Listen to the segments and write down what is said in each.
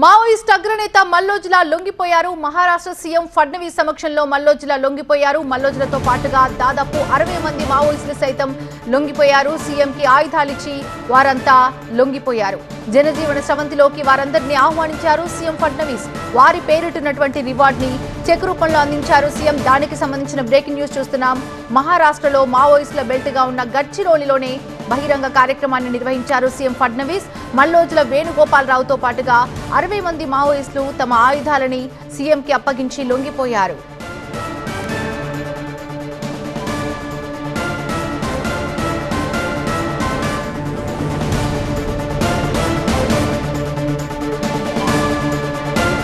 Maoist అగ్రనేత మల్లోజుల లొంగిపోయారు. Maharashtra CM Fadnavis సమక్షంలో మల్లోజుల లొంగిపోయారు. మల్లోజులతో పాటుగా దాదాపు అరవై మంది మావోయిస్టులు సైతం లొంగిపోయారు. సీఎంకి ఆయుధాలిచ్చి వారంతా లొంగిపోయారు. జనజీవన స్రవంతిలోకి వారందరినీ ఆహ్వానించారు సీఎం ఫడ్నవీస్. వారి పేరిటినటువంటి రివార్డ్ని చెక్ రూపంలో అందించారు సీఎం. దానికి సంబంధించిన బ్రేకింగ్ న్యూస్ చూస్తున్నాం. మహారాష్ట్రలో మావోయిస్టుల బెల్ట్గా ఉన్న గడ్చిరోలిలోనే బహిరంగ కార్యక్రమాన్ని నిర్వహించారు సీఎం ఫడ్నవీస్. మల్లోజుల వేణుగోపాలరావుతో పాటుగా అరవై మంది మావోయిస్టులు తమ ఆయుధాలని సీఎంకి అప్పగించి లొంగిపోయారు.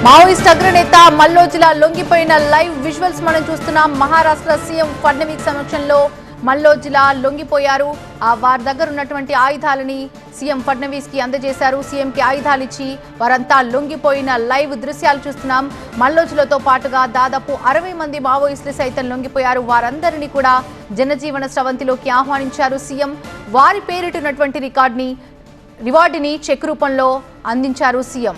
మావోయిస్ట్ అగ్రనేత మల్లోజుల లొంగిపోయిన లైవ్ విజువల్స్ మనం చూస్తున్నాం. మహారాష్ట్ర సీఎం ఫడ్నవీస్ సమక్షంలో మల్లోజుల లొంగిపోయారు. ఆ వారి దగ్గర ఉన్నటువంటి ఆయుధాలని సీఎం ఫడ్నవీస్కి అందజేశారు. సీఎం కి ఆయుధాలు ఇచ్చి వారంతా లొంగిపోయిన లైవ్ దృశ్యాలు చూస్తున్నాం. మల్లోజులతో పాటుగా దాదాపు అరవై మంది మావోయిస్టులు సైతం లొంగిపోయారు. వారందరినీ కూడా జనజీవన స్రవంతిలోకి ఆహ్వానించారు సీఎం. వారి పేరిటినటువంటి రికార్డుని రివార్డుని చెక్ రూపంలో అందించారు సీఎం.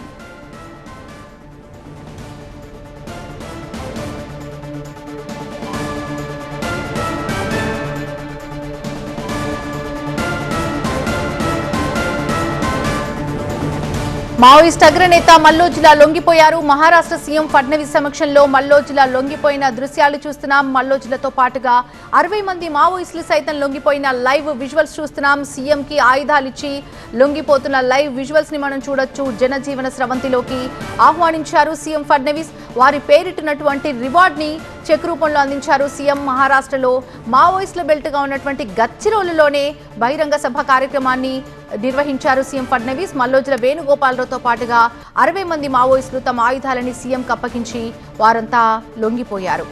మావోయిస్ట్ అగ్రనేత మల్లోజిలా లొంగిపోయారు. మహారాష్ట్ర సీఎం ఫడ్నవీస్ సమక్షంలో మల్లోజిలా లొంగిపోయిన దృశ్యాలు చూస్తున్నాం. మల్లోజులతో పాటుగా అరవై మంది మావోయిస్టులు సైతం లొంగిపోయిన లైవ్ విజువల్స్ చూస్తున్నాం. సీఎం కి ఆయుధాలిచ్చి లొంగిపోతున్న లైవ్ విజువల్స్ని మనం చూడొచ్చు. జనజీవన స్రవంతిలోకి ఆహ్వానించారు సీఎం ఫడ్నవీస్. వారి పేరిటినటువంటి రివార్డ్ని చెక్ రూపంలో అందించారు సీఎం. మహారాష్ట్రలో మావోయిస్టుల బెల్ట్గా ఉన్నటువంటి గచ్చిరోలులోనే బహిరంగ సభ కార్యక్రమాన్ని నిర్వహించారు సీఎం ఫడ్నవీస్. మల్లోజుల వేణుగోపాలరావుతో పాటుగా అరవై మంది మావోయిస్టులు తమ ఆయుధాలని సీఎంకు అప్పగించి వారంతా లొంగిపోయారు.